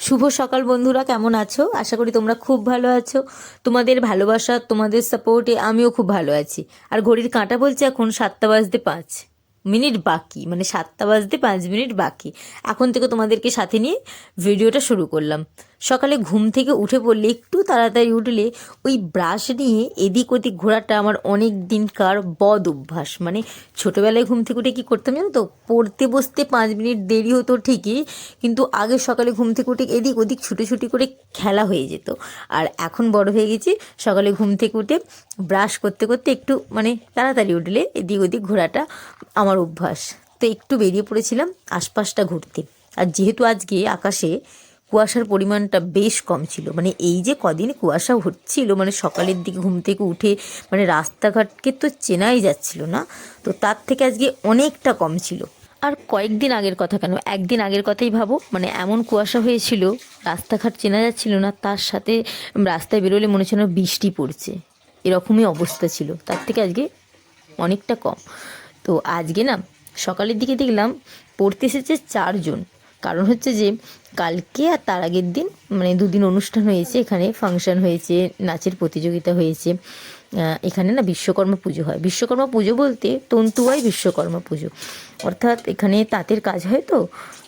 শুভ সকাল বন্ধুরা, কেমন আছো? আশা করি তোমরা খুব ভালো আছো। তোমাদের ভালোবাসা, তোমাদের সাপোর্টে আমিও খুব ভালো আছি। আর ঘড়ির কাঁটা বলছে এখন সাতটা বাজতে পাঁচ। মিনিট বাকি মানে সাতটা বাজতে পাঁচ মিনিট বাকি। এখন থেকে তোমাদেরকে সাথে নিয়ে ভিডিওটা শুরু করলাম। সকালে ঘুম থেকে উঠে পড়লে একটু তাড়াতাড়ি উঠলে ওই ব্রাশ নিয়ে এদিক ওদিক ঘোরাটা আমার অনেক দিনকার বদ অভ্যাস। মানে ছোটোবেলায় ঘুম থেকে উঠে কী করতাম জানো তো? পড়তে বসতে পাঁচ মিনিট দেরি হতো ঠিকই, কিন্তু আগে সকালে ঘুম থেকে উঠে এদিক ওদিক ছুটোছুটি করে খেলা হয়ে যেত। আর এখন বড় হয়ে গেছি, সকালে ঘুম থেকে উঠে ব্রাশ করতে করতে একটু মানে তাড়াতাড়ি উঠলে এদিক ওদিক ঘোরাটা আমার অভ্যাস। তো একটু বেরিয়ে পড়েছিলাম আশপাশটা ঘুরতে। আর যেহেতু আজকে আকাশে কুয়াশার পরিমাণটা বেশ কম ছিল মানে এই যে কদিন কুয়াশা হচ্ছিল মানে সকালের দিকে ঘুম থেকে উঠে মানে রাস্তাঘাটকে তো চেনাই যাচ্ছিল না, তো তার থেকে আজকে অনেকটা কম ছিল। আর কয়েকদিন আগের কথা কেন? একদিন আগের কথাই ভাবো মানে এমন কুয়াশা হয়েছিল, রাস্তাঘাট চেনা যাচ্ছিল না, তার সাথে রাস্তায় বেরোলে মনে হচ্ছে যেন বৃষ্টি পড়ছে। এরকমই অবস্থা ছিল। তার থেকে আজকে অনেকটা কম। তো আজকে না, সকালের দিকে দেখলাম পড়তে এসেছে চারজন। কারণ হচ্ছে যে, কালকে আর তার আগের দিন মানে দুদিন অনুষ্ঠান হয়েছে। এখানে ফাংশন হয়েছে, নাচের প্রতিযোগিতা হয়েছে। এখানে না বিশ্বকর্মা পুজো হয়। বিশ্বকর্মা পুজো বলতে তন্তুয়াই বিশ্বকর্মা পুজো। অর্থাৎ এখানে তাঁতের কাজ হয় তো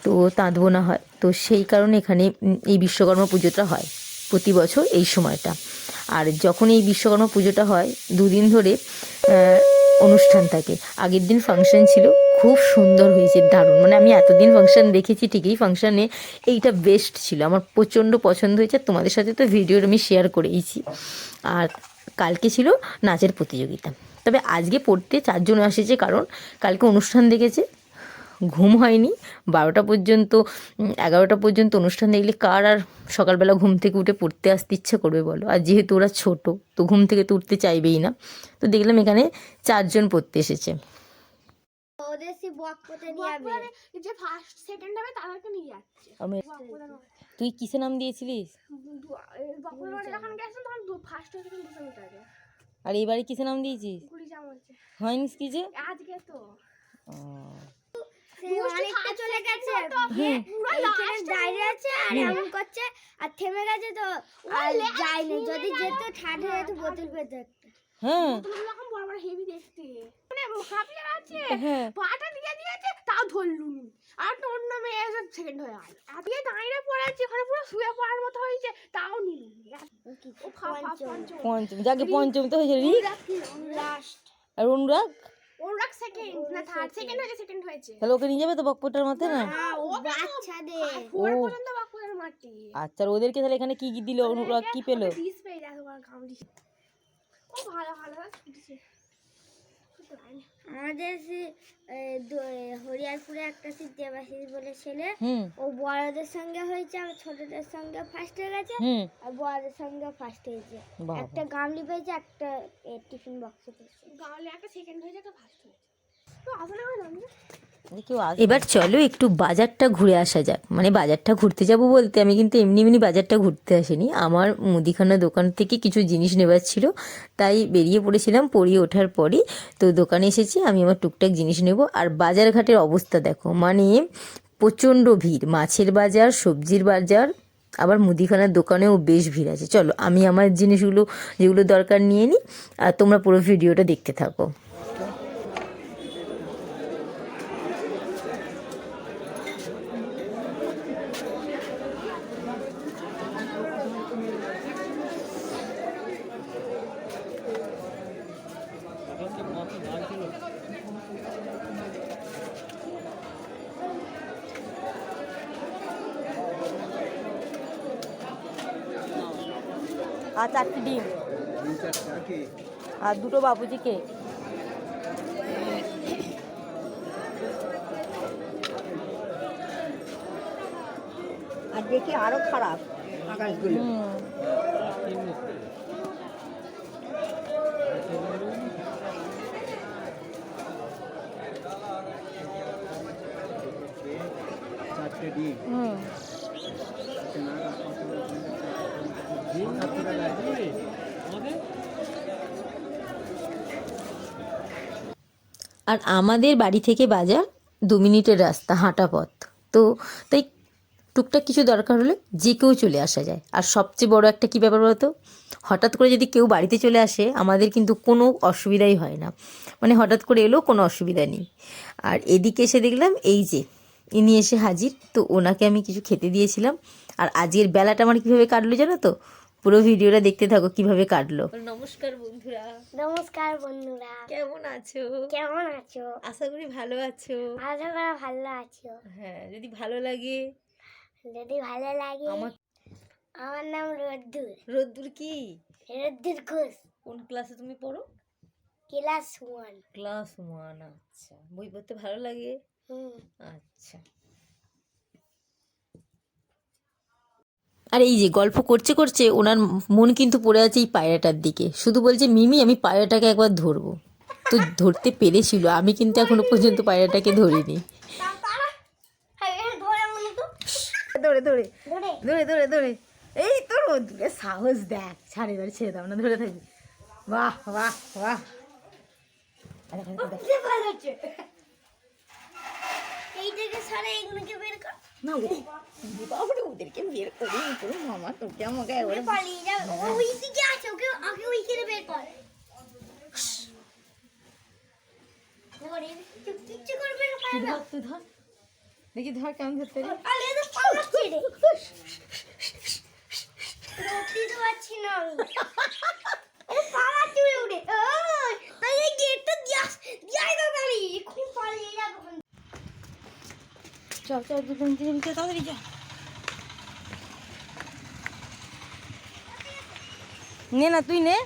তো তাঁত বোনা হয়। তো সেই কারণে এখানে এই বিশ্বকর্মা পুজোটা হয়। প্রতি বছর এই সময়টা। আর যখন এই বিশ্বকর্মা পুজোটা হয়, দুদিন ধরে অনুষ্ঠান থাকে। আগের দিন ফাংশন ছিল, খুব সুন্দর হয়েছে, দারুণ। মানে আমি এতদিন ফাংশন দেখেছি ঠিকই ফাংশানে এইটা বেস্ট ছিল। আমার প্রচণ্ড পছন্দ হয়েছে তোমাদের সাথে তো ভিডিও আমি শেয়ার করেইছি। আর কালকে ছিল নাচের প্রতিযোগিতা। তবে আজকে পড়তে চারজন এসেছে কারণ কালকে অনুষ্ঠান দেখেছে ঘুম হয়নি বারোটা পর্যন্ত এগারোটা পর্যন্ত অনুষ্ঠান দেখলে কার আর সকালবেলা ঘুম থেকে উঠে পড়তে আসতে ইচ্ছে করবে বলো? আর যেহেতু ওরা ছোট তো ঘুম থেকে তো উঠতে চাইবেই না। তো দেখলাম এখানে চারজন পড়তে এসেছে। তুই কিসে নাম দিয়েছিলিস? আর এবারে কিসে নাম দিয়েছিস? হয়নি কি যে আজকে তো। অনেকটা চলে গেছে। দাঁড়িয়ে আছে আর এমন করছে আর থেমে গেছে তো। আর যায়নি যদি যেত ঠাট যেত বোতল পেতে। হ্যাঁ। বড় বড় হেভি দেখতে। মানে হাফিয়ার আছে হ্যাঁ। পাটা দিয়ে দিয়েছে তাও ধরলুনি। আর তো অন্য মেয়ে এসে সেকেন্ড হয়ে গেল আজকে দাঁড়িয়ে পড়ে আছে ওখানে পুরো শুয়ে পড়ার মতো হয়েছে তাও নিলুনি। পঞ্চম। পঞ্চম। যাকে পঞ্চম তো হয়েছে লাস্ট আর অনুরাগ? অনুরাগ সেকেন্ড না থার্ড সেকেন্ড হয়েছে সেকেন্ড হয়েছে। তাহলে ওকে নিয়ে যাবে তো বকপটার মাথায় না? ও বাচ্চাদের। ও। পর্যন্ত আচ্ছা ওদেরকে তাহলে এখানে কি কি দিল? অনুরাগ কি পেল? ও ভালো ভালো আমাদের হরিয়ারপুরে একটা সে দেবাশিস বলে ছেলে ও বড়দের সঙ্গে হয়েছে আর ছোটদের সঙ্গে ফার্স্ট হয়ে গেছে আর বড়দের সঙ্গে ফার্স্ট হয়েছে। একটা গামলি পেয়েছে একটা টিফিন বক্স পেয়েছে। গামলি একটা সেকেন্ড হয়েছে একটা ফার্স্ট হয়েছে। এবার চলো, একটু বাজারটা ঘুরে আসা যাক। মানে বাজারটা ঘুরতে যাব বলতে আমি কিন্তু এমনি এমনি বাজারটা ঘুরতে আসিনি। আমার মুদিখানা দোকান থেকে কিছু জিনিস নেবার ছিল, তাই বেরিয়ে পড়েছিলাম, পড়িয়ে ওঠার পরই। তো দোকানে এসেছি, আমি আমার টুকটাক জিনিস নেব। আর বাজার ঘাটের অবস্থা দেখো মানে প্রচণ্ড ভিড়। মাছের বাজার, সবজির বাজার, আবার মুদিখানার দোকানেও বেশ ভিড় আছে। চলো, আমি আমার জিনিসগুলো, যেগুলো দরকার নিয়ে নিই, আর তোমরা পুরো ভিডিওটা দেখতে থাকো। আর চারটি ডিম। আর দুটো বাবুজি কেক আর দেখি আরও খারাপ। আকাশগুলো। চারটে ডিম। আর আমাদের বাড়ি থেকে বাজার দু মিনিটের রাস্তা, হাঁটা পথ। তো তাই টুকটাক কিছু দরকার হলে যে কেউ চলে আসা যায়। আর সবচেয়ে বড় একটা কী ব্যাপার বলতো? হঠাৎ করে যদি কেউ বাড়িতে চলে আসে, আমাদের কিন্তু কোনো অসুবিধাই হয় না। মানে হঠাৎ করে এলেও কোনো অসুবিধা নেই। আর এদিকে এসে দেখলাম এই যে, ইনি এসে হাজির। তো ওনাকে আমি কিছু খেতে দিয়েছিলাম। আর আজকের বেলাটা আমার কীভাবে কাটলো জানো তো? পুরো ভিডিওটা দেখতে থাকো কীভাবে কাটলো। নমস্কার বন্ধুরা। নমস্কার বন্ধুরা। কেমন আছো? কেমন আছো? আশা করি ভালো আছো। আশা করা ভালো আছো। হ্যাঁ যদি ভালো লাগে। যদি ভালো লাগে আমার আমার নাম রোদ্দুর। রোদ্দুর কি? রোদ্দুর ঘোষ। কোন ক্লাসে তুমি পড়ো? Class one. ক্লাস ওয়ান আচ্ছা। বই পড়তে ভালো লাগে? হুম। আচ্ছা। আর এই যে গল্প করছে করছে ওনার মন কিন্তু পড়ে আছে এই পায়রাটার দিকে। শুধু বলছে মিমি আমি পায়রাটাকে একবার ধরবো। তো ধরতে পেরেছিল। আমি কিন্তু এখনও পর্যন্ত পায়রাটাকে ধরিনি। ধরে ধরে। ধরে। ধরে ধরে এই তো সাহস দেখ। ছাড় এবার ছেড়ে দাও না ধরে থাকবি। বাহ বাহ বাহ। আরে, আরে, আরে, কি ভালো হচ্ছে এই থেকে সারা এগুলোকে বের কর। না ওদের বাবারে ওদেরকে বের করে করে মামা তোকে আমাকে একবারে পালিয়ে যাবে ওই দিকে আছে ওকে আগে ওই থেকে বের কর দেখি ধর কেমন ধরতে পারছি না আমি ও পালাচ্ছি উড়ে উড়ে ওই তাই এই গেটটা দিয়াস দিয়াই না তাড়ি এখন পালিয়ে যাবে ওখান চল চল দুজন দিনের ভিতরে তাড়াতাড়ি যা নে না তুই নে।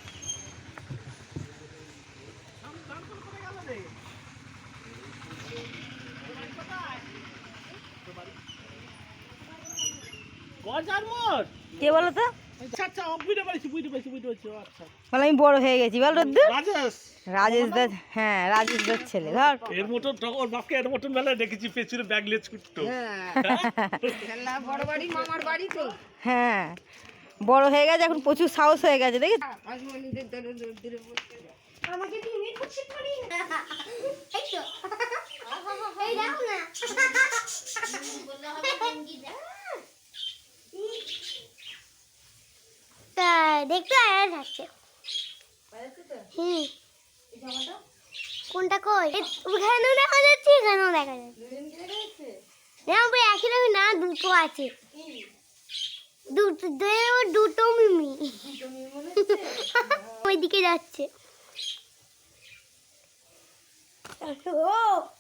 কে বলো তো? বলে আমি বড় হয়ে গেছি বল রদ্দু? রাজেশ। রাজেশ দাস হ্যাঁ রাজেশ দাস ছেলে ধর। এর মতন ওর বাপকে এর মতন দেখেছি পেছনে ব্যাগ লিয়ে ছুটতো বড় বাড়ি মামার বাড়ি তো। হ্যাঁ বড় হয়ে গেছে এখন প্রচুর সাহস হয়ে গেছে দেখি। দরে দূরে বলতে আমাকে তুমি এই তো। এই দেখো না। দেখতে আয়া যাচ্ছে হুম। কোনটা কই? ওখানেও দেখা যাচ্ছে এখানেও দেখা যাচ্ছে। না আমরা একই রকম না দুটো আছে। দুটো দুটো মিমি। ওইদিকে যাচ্ছে। ও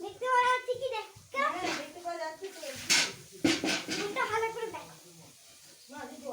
দেখতে পাওয়া যাচ্ছে কি দেখ দেখতে পাওয়া যাচ্ছে তো ভালো করে দেখ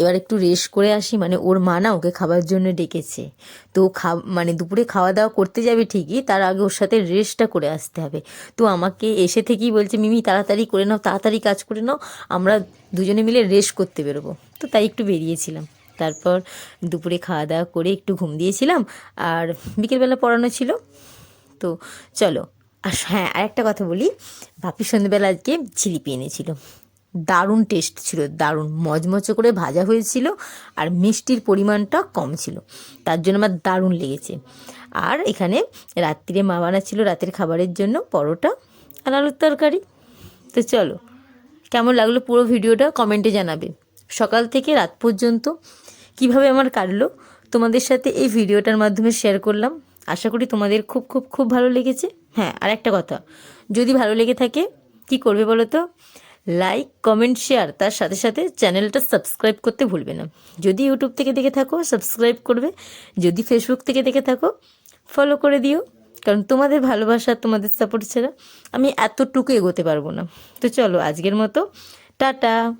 এবার একটু রেস্ট করে আসি মানে ওর মা না ওকে খাবার জন্য ডেকেছে। তো খা মানে দুপুরে খাওয়া দাওয়া করতে যাবে ঠিকই, তার আগে ওর সাথে রেস্টটা করে আসতে হবে। তো আমাকে এসে থেকেই বলছে, মিমি, তাড়াতাড়ি করে নাও, তাড়াতাড়ি কাজ করে নাও, আমরা দুজনে মিলে রেস্ট করতে বেরোবো। তো তাই একটু বেরিয়েছিলাম। তারপর দুপুরে খাওয়া দাওয়া করে একটু ঘুম দিয়েছিলাম, আর বিকেলবেলা পড়ানো ছিল। তো চলো, আর হ্যাঁ আর একটা কথা বলি। ভাপি সন্ধ্যেবেলা আজকে জিলিপি এনেছিল। দারুণ টেস্ট ছিল, দারুণ মচমচে করে ভাজা হয়েছিল আর মিষ্টির পরিমাণটা কম ছিল। তার জন্য আমার দারুণ লেগেছে। আর এখানে রাত্রিরে মা বানাচ্ছিল রাতের খাবারের জন্য পরোটা আর আলুর তরকারি। তো চলো, কেমন লাগল পুরো ভিডিওটা কমেন্টে জানাবে। সকাল থেকে রাত পর্যন্ত কীভাবে আমার কাটলো তোমাদের সাথে এই ভিডিওটার মাধ্যমে শেয়ার করলাম। আশা করি তোমাদের খুব খুব খুব ভালো লেগেছে। হ্যাঁ আর একটা কথা, যদি ভালো লেগে থাকে, কি করবে বলো তো? লাইক কমেন্ট শেয়ার তার সাথে সাথে চ্যানেলটা সাবস্ক্রাইব করতে ভুলবে না। যদি ইউটিউব থেকে দেখে থাকো সাবস্ক্রাইব করবে। যদি ফেসবুক থেকে দেখে থাকো ফলো করে দিও। কারণ তোমাদের ভালোবাসা, তোমাদের সাপোর্ট ছাড়া আমি এতটুকু এগোতে পারব না। তো চলো, আজকের মতো। টাটা!